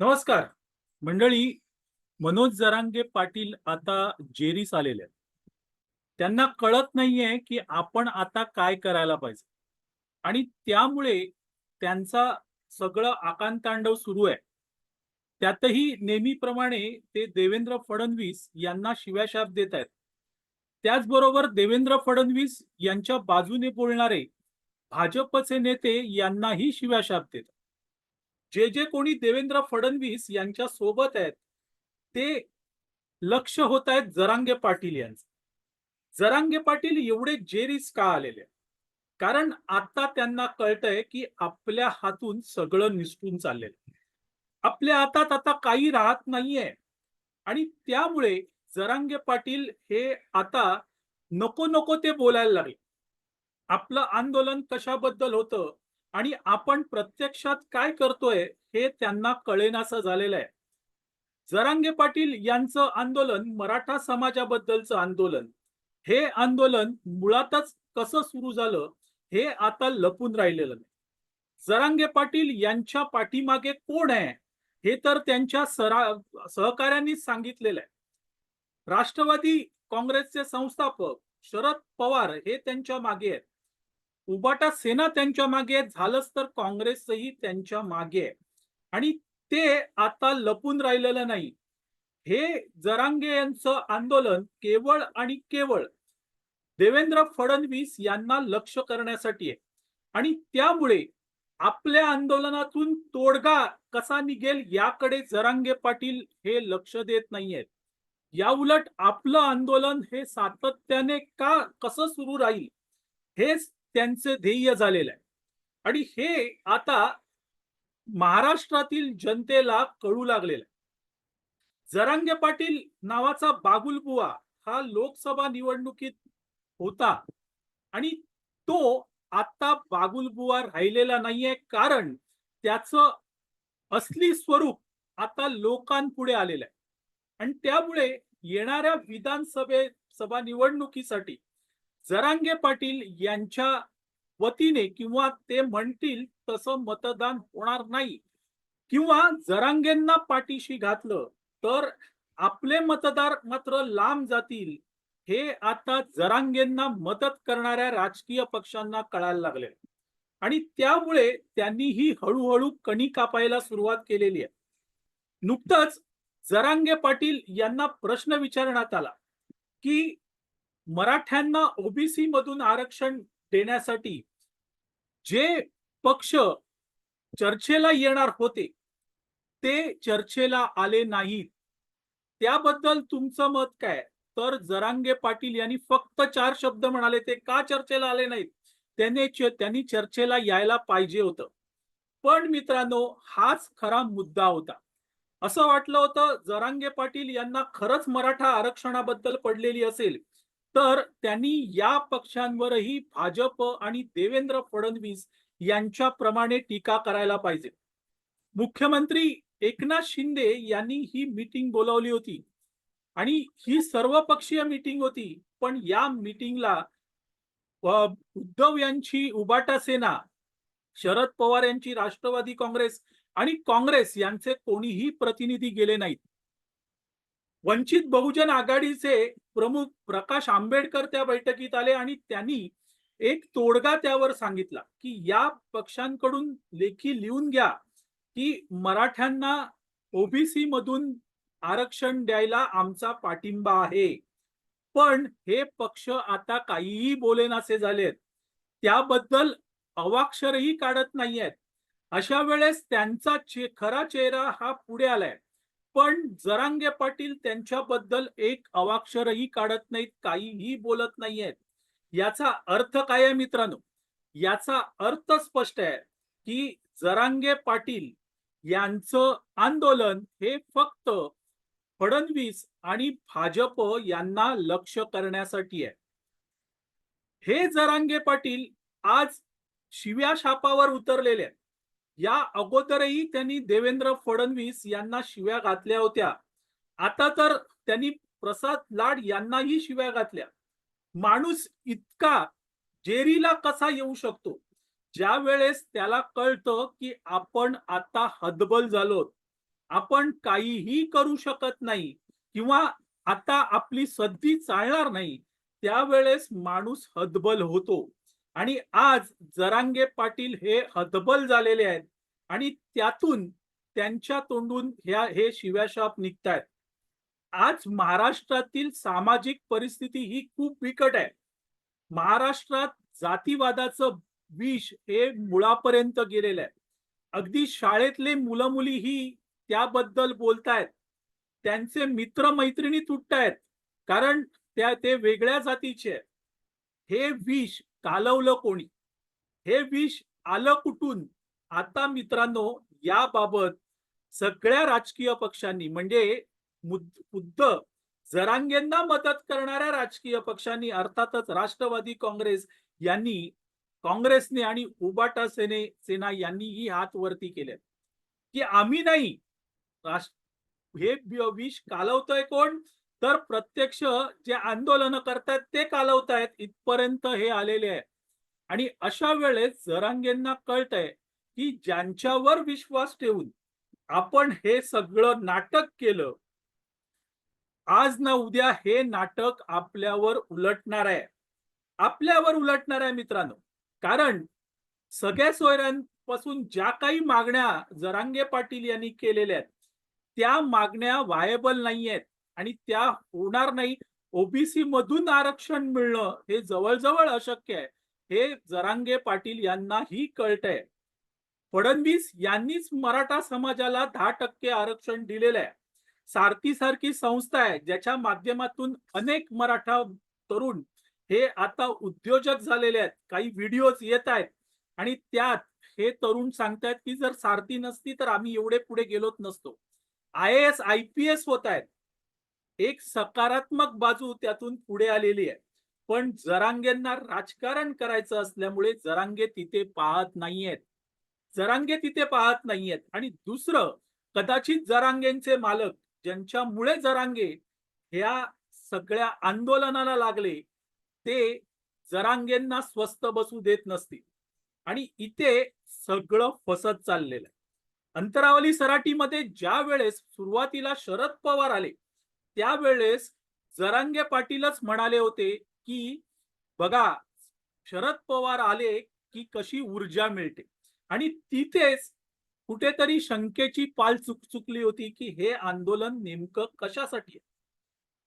नमस्कार. मंडळी मनोज जरांगे पाटील आता जेरीस आलेले आहेत. त्यांना कळत नाहीये की आपण आता काय करायला पाहिजे. आणि त्यामुळे त्यांचा सगळं आकांतांडव सुरू आहे. त्यातही नेहमीप्रमाणे ते देवेंद्र फडणवीस यांना शिव्याशाप देत आहेत. त्याचबरोबर देवेंद्र फडणवीस यांच्या बाजूने बोलणारे भाजपचे नेते यांनाही शिव्याशाप देतात. जे जे कोणी देवेंद्र फडणवीस यांच्या सोबत आहेत ते लक्ष होत आहेत जरांगे पाटील यांचं. जरांगे पाटील एवढे जेरीस का आलेले कारण आता त्यांना कळतंय की आपल्या हातून सगळं निसटून चाललेलं आपल्या हातात आता काही राहत नाहीये. आणि त्यामुळे जरांगे पाटील हे आता नको नको ते बोलायला लागले. आपलं आंदोलन कशाबद्दल होतं? आणि आपण प्रत्यक्षात काय करतोय हे त्यांना कळेनासं झालेलं आहे. जरांगे पाटील यांचं आंदोलन मराठा समाजाबद्दलचं आंदोलन हे आंदोलन मुळातच कसं सुरू झालं हे आता लपून राहिलेलं नाही. जरांगे पाटील यांच्या पाठीमागे कोण आहे हे तर त्यांच्या सरा सहकाऱ्यांनीच सांगितलेलं आहे. राष्ट्रवादी काँग्रेसचे संस्थापक शरद पवार हे त्यांच्या मागे आहेत. उबाटा सेना त्यांच्या मागे झालंच तर काँग्रेसही त्यांच्या मागे आणि ते आता लपून राहिलेलं नाही. हे जरांगे यांचं आंदोलन केवळ आणि केवळ देवेंद्र फडणवीस यांना लक्ष करण्यासाठी आहे. आणि त्यामुळे आपल्या आंदोलनातून तोडगा कसा निघेल याकडे जरांगे पाटील हे लक्ष देत नाहीयेत. या उलट आपलं आंदोलन हे सातत्याने का कसं सुरू राहील हेच त्यांचे ध्येय झालेलं आहे. आणि हे आता महाराष्ट्रातील जनतेला कळू लागलेलं आहे. जरांगे पाटील नावाचा बागुलबुवा हा लोकसभा निवडणुकीत होता. आणि तो आता बागुलबुवा राहिलेला नाहीये कारण त्याचं असली स्वरूप आता लोकांपुढे आलेलं आहे. आणि त्यामुळे येणाऱ्या विधानसभे सभा निवडणुकीसाठी जरांगे पाटील यांच्या वतीने किंवा ते म्हणतील तसं मतदान होणार नाही. किंवा जरांगेंना पाठीशी घातलं तर आपले मतदार मात्र लांब जातील. हे आता जरांगेंना मदत करणाऱ्या राजकीय पक्षांना कळायला लागले. आणि त्यामुळे त्यांनी ही हळूहळू कणी कापायला सुरुवात केलेली आहे. नुकतंच जरांगे पाटील यांना प्रश्न विचारण्यात आला की मराठ्यांना ओबीसी मधून आरक्षण देण्यासाठी जे पक्ष चर्चेला येणार होते ते चर्चेला आले नाहीत. त्याबद्दल तुमचं मत काय? तर जरांगे पाटील यांनी फक्त चार शब्द म्हणाले ते का चर्चेला आले नाहीत? त्याने त्यांनी चर्चेला यायला पाहिजे होतं. पण मित्रांनो हाच खरा मुद्दा होता. असं वाटलं होतं जरांगे पाटील यांना खरंच मराठा आरक्षणाबद्दल पडलेली असेल. तर त्यांनी या पक्षांवरही भाजप आणि देवेंद्र फडणवीस यांच्याप्रमाणे टीका करायला पाहिजे. मुख्यमंत्री एकनाथ शिंदे यांनी ही मीटिंग बोलावली होती आणि ही सर्वपक्षीय मीटिंग होती पण या मीटिंगला उद्धव यांची उबाटा सेना शरद पवार यांची राष्ट्रवादी काँग्रेस आणि काँग्रेस यांचे कोणीही प्रतिनिधी गेले नाहीत. वंचित बहुजन आघाडीचे प्रमुख प्रकाश आंबेडकर त्या बैठकीत आले आणि त्यांनी एक तोडगा त्यावर सांगितला की या पक्षांकडून लेखी लिहून घ्या की मराठ्यांना ओबीसी मधून आरक्षण द्यायला आमचा पाठिंबा आहे. पण हे पक्ष आता काहीही बोलेनासे झालेत. त्याबद्दल अवाक्षरही काढत नाहीयेत. अशा वेळेस त्यांचा चे खरा चेहरा हा पुढे आलाय. पण जरांगे पाटील त्यांच्याबद्दल एक अवाक्षरही काढत नाहीत काहीही बोलत नाहीयेत. याचा अर्थ काय आहे मित्रांनो? याचा अर्थ स्पष्ट आहे की जरांगे पाटील यांचं आंदोलन हे फक्त फडणवीस आणि भाजप यांना लक्ष करण्यासाठी आहे. हे जरांगे पाटील आज शिव्या शापावर उतरलेले आहेत. या अगोदरही त्यांनी देवेंद्र फडणवीस यांना शिव्या घातल्या होत्या. आता तर त्यांनी प्रसाद लाड यांनाही शिव्या घातल्या. माणूस इतका जेरीला कसा येऊ शकतो? ज्या वेळेस त्याला कळतं की आपण आता हदबल झालो आपण काहीही करू शकत नाही किंवा आता आपली सद्दी चालणार नाही त्यावेळेस माणूस हदबल होतो. आणि आज जरांगे पाटील हे हतबल झालेले आहेत आणि त्यातून त्यांच्या तोंडून ह्या हे शिव्याशाप निघतायत. आज महाराष्ट्रातील सामाजिक परिस्थिती ही खूप बिकट आहे. महाराष्ट्रात जातीवादाचं विष हे मुळापर्यंत गेलेलं आहे. अगदी शाळेतले मुलं मुली ही त्याबद्दल बोलतायत. त्यांचे मित्र मैत्रिणी तुटतायत. कारण त्या ते वेगळ्या जातीचे हे विष कालवलं कोणी? हे विष आलं कुठून? आता मित्रांनो याबाबत सगळ्या राजकीय पक्षांनी म्हणजे मुद- खुद्द जरांगेंना मदत करणाऱ्या राजकीय पक्षांनी अर्थातच राष्ट्रवादी काँग्रेस यांनी काँग्रेसने आणि उबाटा सेने सेना यांनीही हात वरती केले की आम्ही नाही. हे विष कालवतोय कोण? तर प्रत्यक्ष जे आंदोलन करतायत ते कालवतायत इथपर्यंत हे आलेले आहे आणि अशा वेळेस जरांगेंना कळतंय की ज्यांच्यावर विश्वास ठेवून आपण हे सगळं नाटक केलं आज ना उद्या हे नाटक आपल्यावर उलटणार आहे. आपल्यावर उलटणार आहे मित्रांनो. कारण सगळ्या सोयऱ्यांपासून ज्या काही मागण्या जरांगे पाटील यांनी केलेल्या आहेत त्या मागण्या व्हायबल नाही आहेत आणि त्या होणार नाही. ओबीसी मधून आरक्षण मिळणं हे जवळजवळ अशक्य आहे. हे जरांगे पाटील यांनाही कळतंय. फडणवीस यांनीच मराठा समाजाला दहा टक्के आरक्षण दिलेलं आहे सारथी सारखी संस्था आहे ज्याच्या माध्यमातून अनेक मराठा तरुण हे आता उद्योजक झालेले आहेत. काही व्हिडिओज येत आहेत. आणि त्यात हे तरुण सांगतायत की जर सारथी नसती तर आम्ही एवढे पुढे गेलोच नसतो. I S I P S होत आहेत. एक सकारात्मक बाजू त्यातून पुढे आलेली आहे. पण जरांगेंना राजकारण करायचं असल्यामुळे जरांगे तिथे पाहत नाहीयेत. जरांगे तिथे पाहत नाहीयेत. आणि दुसरं कदाचित जरांगेंचे मालक ज्यांच्यामुळे जरांगे ह्या सगळ्या आंदोलनाला लागले ते जरांगेंना स्वस्त बसू देत नसतील. आणि इथे सगळं फसत चाललेलं आहे. अंतरावली सराटीमध्ये ज्या वेळेस सुरुवातीला शरद पवार आले त्यावेळेस जरांगे पाटीलच म्हणाले होते की बघा शरद पवार आले की कशी ऊर्जा मिळते. आणि तिथेच कुठेतरी शंकेची पाल चुक चुकली होती की हे आंदोलन नेमकं कशासाठी आहे?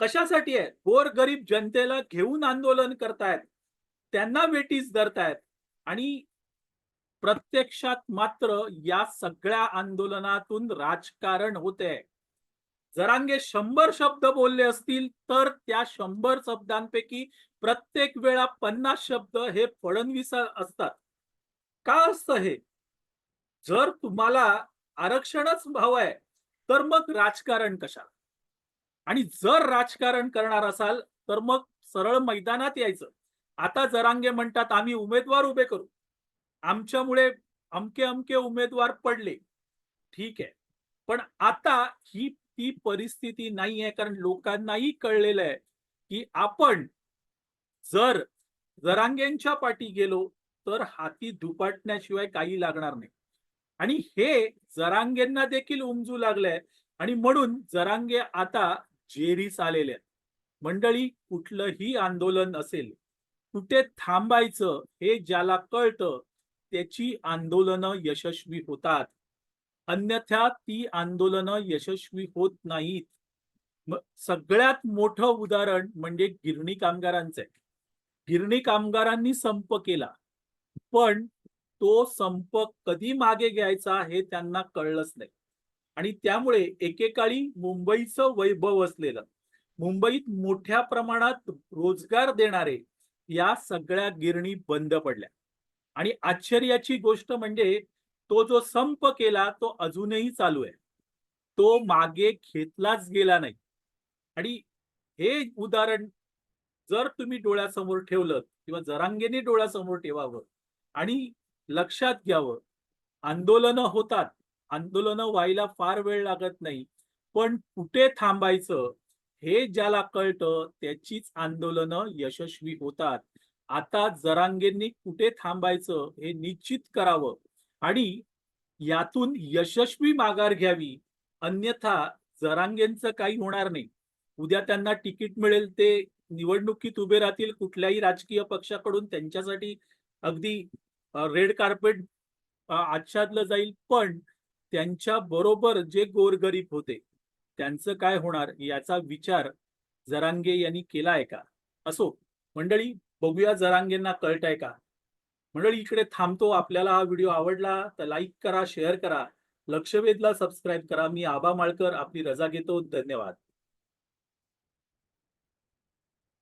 कशासाठी आहे? गोर गरीब जनतेला घेऊन आंदोलन करतायत त्यांना वेटीस धरतायत आणि प्रत्यक्षात मात्र या सगळ्या आंदोलनातून राजकारण होते जरांगे शंभर शब्द बोलले असतील तर त्या शंभर शब्दांपैकी प्रत्येक वेळा पन्नास शब्द हे फडणवीस असतात. का असतं हे? जर तुम्हाला आरक्षणच हवं आहे तर मग राजकारण कशाला? आणि जर राजकारण करणार असाल तर मग सरळ मैदानात यायचं. आता जरांगे म्हणतात आम्ही उमेदवार उभे करू. आमच्यामुळे अमके अमके उमेदवार पडले. ठीक आहे. पण आता ही ती परिस्थिती नाही आहे कारण लोकांनाही कळलेलं आहे की आपण जर जरांगेंच्या पाठी गेलो तर हाती दुपाटण्याशिवाय काही लागणार नाही. आणि हे जरांगेंना देखील उमजू लागलंय. आणि म्हणून जरांगे आता जेरीस आलेले आहेत. मंडळी कुठलंही आंदोलन असेल कुठे थांबायचं हे ज्याला कळतं त्याची आंदोलनं यशस्वी होतात. अन्यथा ती आंदोलनं यशस्वी होत नाहीत. सगळ्यात मोठं उदाहरण म्हणजे गिरणी कामगारांचं आहे. गिरणी कामगारांनी संप केला पण तो संप कधी मागे घ्यायचा हे त्यांना कळलंच नाही. आणि त्यामुळे एकेकाळी मुंबईचं वैभव असलेलं मुंबईत मोठ्या प्रमाणात रोजगार देणारे या सगळ्या गिरणी बंद पडल्या. आणि आश्चर्याची गोष्ट म्हणजे तो जो संप केला तो अजूनही चालू आहे. तो मागे घेतलाच गेला नाही. आणि हे उदाहरण जर तुम्ही डोळ्यासमोर ठेवलं किंवा जरांगेने डोळ्यासमोर ठेवावं आणि लक्षात घ्यावं आंदोलनं होतात. आंदोलनं व्हायला फार वेळ लागत नाही. पण कुठे थांबायचं हे ज्याला कळतं त्याचीच आंदोलनं यशस्वी होतात. आता जरांगेंनी कुठे थांबायचं हे निश्चित करावं. आणि यातून यशस्वी माघार घ्यावी. अन्यथा जरांगेंचं काही होणार नाही. उद्या त्यांना तिकीट मिळेल ते निवडणुकीत उभे राहतील कुठल्याही राजकीय पक्षाकडून त्यांच्यासाठी अगदी रेड कार्पेट आच्छादलं जाईल. पण त्यांच्या बरोबर जे गोरगरीब होते त्यांचं काय होणार याचा विचार जरांगे यांनी केला आहे का? असो मंडळी बघूया जरांगेंना कळत आहे का? मंडळी इकडे थांबतो. आपल्याला हा व्हिडिओ आवडला तर लाईक करा शेअर करा. लक्षवेधला सबस्क्राईब करा. मी आबा माळकर आपली रजा घेतो. धन्यवाद.